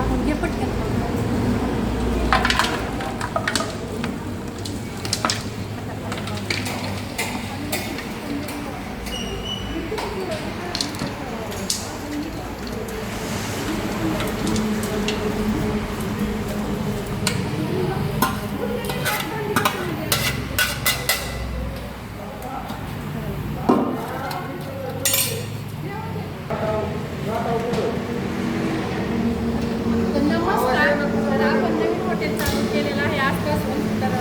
टाकून घे पटकन नमस्कार तर आपण नवीन हॉटेल चालू केलेलं आहे आजपासून तर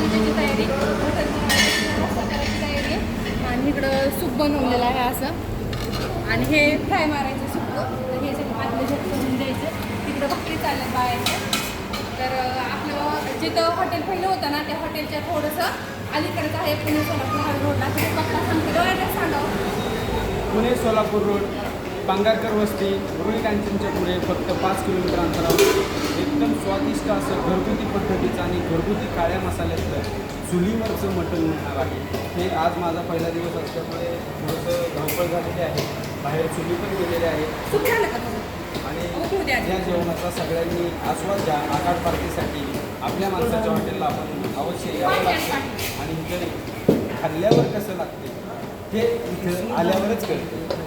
अं, त्याची तयारी हॉटेल करायची तयारी. आणि इकडं सूप बनवलेलं आहे असं. आणि हे फ्राय मारायचं सूप. हे सगळं पातळं करून द्यायचं तिकडं भाकरी चालेल बाहेर तर आपलं जिथं हॉटेल पहिलं होतं ना त्या हॉटेलच्या थोडंसं अलीकडचं आहे पुणे सोलापूर रोडला. तिथे पत्ता सांगते. ॲड्रेस सांगावं पुणे सोलापूर रोड. पांगारकर वस्ती रुई कांचनच्या पुढे फक्त पाच किलोमीटर अंतरावर एकदम स्वादिष्ट असं घरगुती पद्धतीचं आणि घरगुती काळ्या मसाल्याचं चुलीवरचं मटण मिळणार आहे. हे आज माझा पहिला दिवस असल्यामुळे थोडंसं धावपळ झालेली आहे. बाहेर चुली पण गेलेले आहे आणि उद्या. या जेवणाचा सगळ्यांनी आस्वाद घ्या. आकाड पार्टीसाठी आपल्या माणसाच्या हॉटेलला आपण अवश्य यावं लागतं आणि इकडे खाल्ल्यावर कसं लागते हे इथं आल्यावरच कळतं.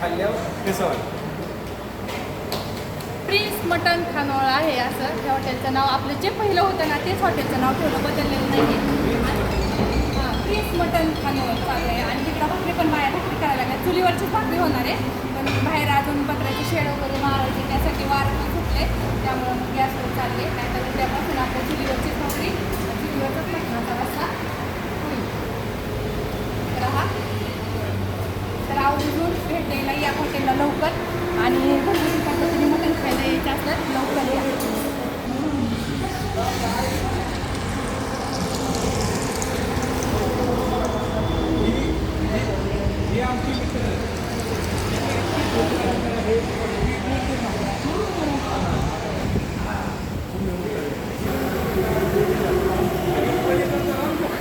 खाल्ल्यावर कसं वाटतं? प्रिन्स मटन खानोळा आहे असं. त्या हॉटेलचं नाव आपलं जे पहिलं होतं ना तेच हॉटेलचं नाव ठेवलं बदललेलं नाही हां प्रिन्स मटन खानोळ चालू आहे. आणि तिकडं भाकरी पण बाहेर भाकरी करायला लागल्या. चुलीवरचीच भाकरी होणार आहे पण बाहेर अजून बकऱ्याचे शेड वगैरे मारायचे त्यासाठी वारं पण सुटले. त्यामुळे गॅसवर चालले नाहीतर उद्यापासून आपल्या चुलीवरचीच भाकरी चुलीवरचाच मटणाचा रस्सा होईल तर हा तर आवर्जून भेट द्यायला या हॉटेलला लवकर आणि